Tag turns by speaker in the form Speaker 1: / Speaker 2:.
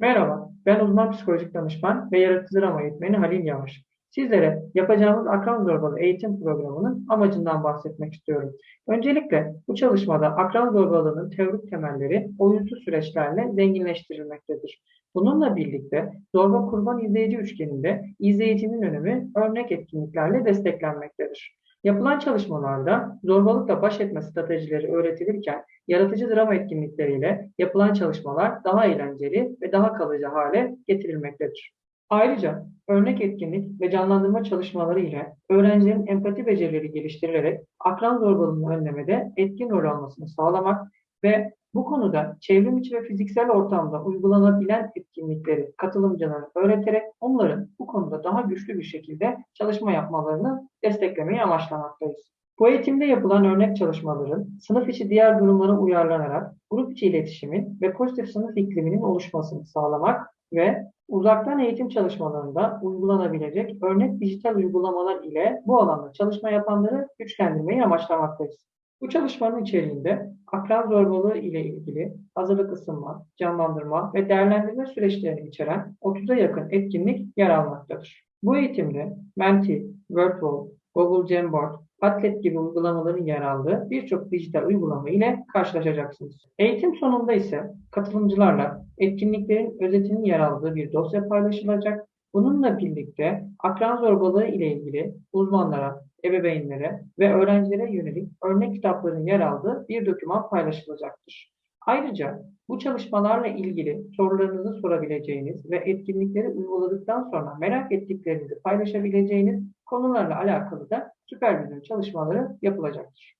Speaker 1: Merhaba, ben uzman psikolojik danışman ve yaratıcı drama eğitmeni Halil Yavaş. Sizlere yapacağımız akran zorbalığı eğitim programının amacından bahsetmek istiyorum. Öncelikle bu çalışmada akran zorbalığının teorik temelleri oyuncu süreçlerle zenginleştirilmektedir. Bununla birlikte zorba kurban izleyici üçgeninde izleyicinin önemi örnek etkinliklerle desteklenmektedir. Yapılan çalışmalarda zorbalıkla baş etme stratejileri öğretilirken yaratıcı drama etkinlikleriyle yapılan çalışmalar daha eğlenceli ve daha kalıcı hale getirilmektedir. Ayrıca örnek etkinlik ve canlandırma çalışmaları ile öğrencilerin empati becerileri geliştirilerek akran zorbalığını önlemede etkin rol almasını sağlamak ve bu konuda çevrim içi ve fiziksel ortamda uygulanabilen etkinlikleri katılımcılara öğreterek onların bu konuda daha güçlü bir şekilde çalışma yapmalarını desteklemeyi amaçlamaktayız. Bu eğitimde yapılan örnek çalışmaların sınıf içi diğer durumlara uyarlanarak grup içi iletişimin ve pozitif sınıf ikliminin oluşmasını sağlamak ve uzaktan eğitim çalışmalarında uygulanabilecek örnek dijital uygulamalar ile bu alanda çalışma yapanları güçlendirmeyi amaçlamaktayız. Bu çalışmanın içeriğinde akran zorbalığı ile ilgili hazırlık ısınma, canlandırma ve değerlendirme süreçlerini içeren 30'a yakın etkinlik yer almaktadır. Bu eğitimde Menti, Wordwall, Google Jamboard, Padlet gibi uygulamaların yer aldığı birçok dijital uygulama ile karşılaşacaksınız. Eğitim sonunda ise katılımcılarla etkinliklerin özetinin yer aldığı bir dosya paylaşılacak. Bununla birlikte akran zorbalığı ile ilgili uzmanlara, ebeveynlere ve öğrencilere yönelik örnek kitapların yer aldığı bir doküman paylaşılacaktır. Ayrıca bu çalışmalarla ilgili sorularınızı sorabileceğiniz ve etkinlikleri uyguladıktan sonra merak ettiklerinizi paylaşabileceğiniz konularla alakalı da süpervizyon çalışmaları yapılacaktır.